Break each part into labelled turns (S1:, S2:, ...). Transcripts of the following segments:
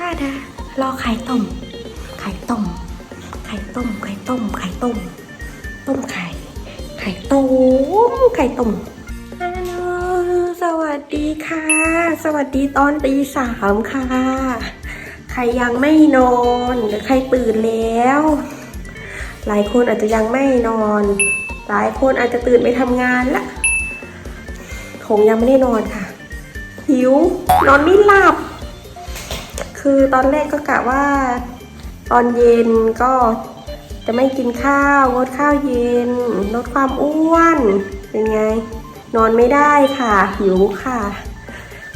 S1: ท่าดารอไข่ต้ม ไข่ต้ม ไข่ต้ม ไข่ต้ม ไข่ต้ม ต้มไข่ ไข่ต้ม ไข่ต้มฮัลโหลสวัสดีค่ะ สวัสดีตอนตีสามค่ะ ใครยังไม่นอนหรือใครตื่นแล้ว หลายคนอาจจะยังไม่นอน หลายคนอาจจะตื่นไปทำงานละผมยังไม่ได้นอนค่ะ หิวนอนไม่หลับ คือตอนแรกก็กะว่าตอนเย็นก็จะไม่กินข้าวงดข้าวเย็น ลดความอ้วนเป็นไง นอนไม่ได้ค่ะหิวค่ะ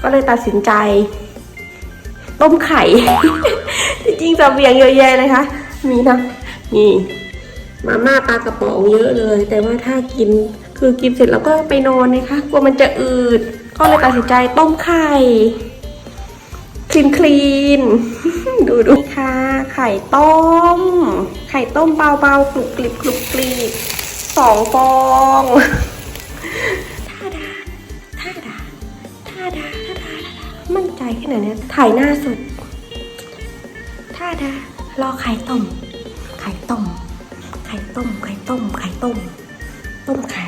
S1: ก็เลยตัดสินใจ ต้มไข่จริงๆจะเบียงเยอะแยะนะคะมีนะนี่มาม่าปลากระป๋องเยอะเลย แต่ว่าถ้ากินคือกินเสร็จแล้วก็ไปนอนนะคะกลัวมันจะอืด ก็เลยตัดสินใจต้มไข่ คลีนคลีนดูดูค่ะ ไข่ต้ม ไข่ต้มเบาๆกรุบกริบกรุบกริบสองฟองท่าดาท่าดาท่าดาท่าดาท่าดามั่นใจแค่ไหนเนี่ยถ่ายหน้าสุดท่าดารอไข่ต้ม ไข่ต้ม ไข่ต้ม ไข่ต้ม ไข่ต้ม ต้มไข่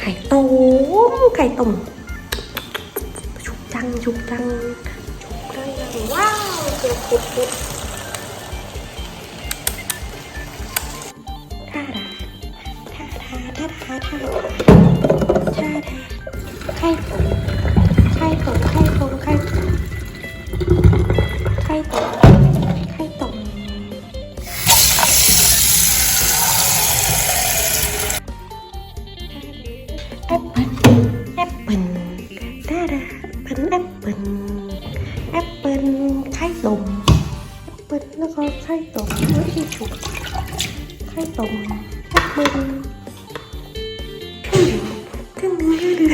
S1: ไข่ต้ม ไข่ต้ม ชุบจัง ชุบจัง ว้าวเกือบปุดปุดท่าดาท่าดาท่าดาท่าท่าดาไข่ต้มไข่ต้มไข่ต้มไข่ต้มไข่ต้มไข่ต้มแอปเปิ แล้วก็ไข่ต้มแล้วที่ฉุกไข่ต้มแอปเปิลเครื่องดื่มเครื่องดื่ม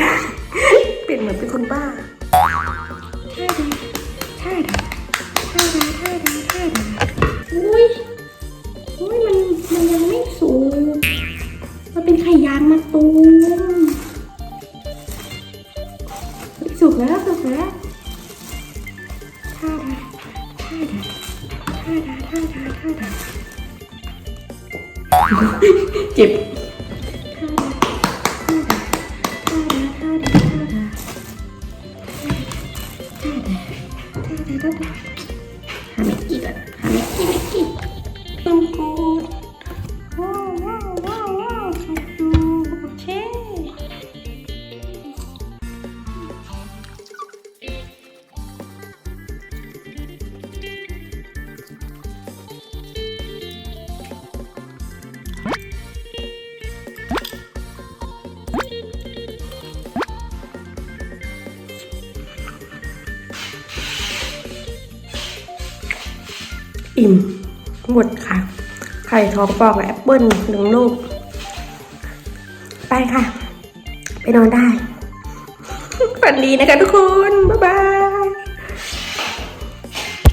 S1: เปลี่ยนเหมือนเป็นคนบ้าท่ดีท่าดาท่าดาท่าดาท่ดาอุ้ยอุ้ยมันมันยังไม่สุกมันเป็นไข่ยางมะตูมสุกแล้วสุกแล้วท่า เจ็บทำอีกอะ อิ่มหมดค่ะ ไข่ทองฟองกับแอปเปิ้ลหนึ่งลูก ไปค่ะ ไปนอนได้ฝันดีนะคะทุกคน บ๊ายบาย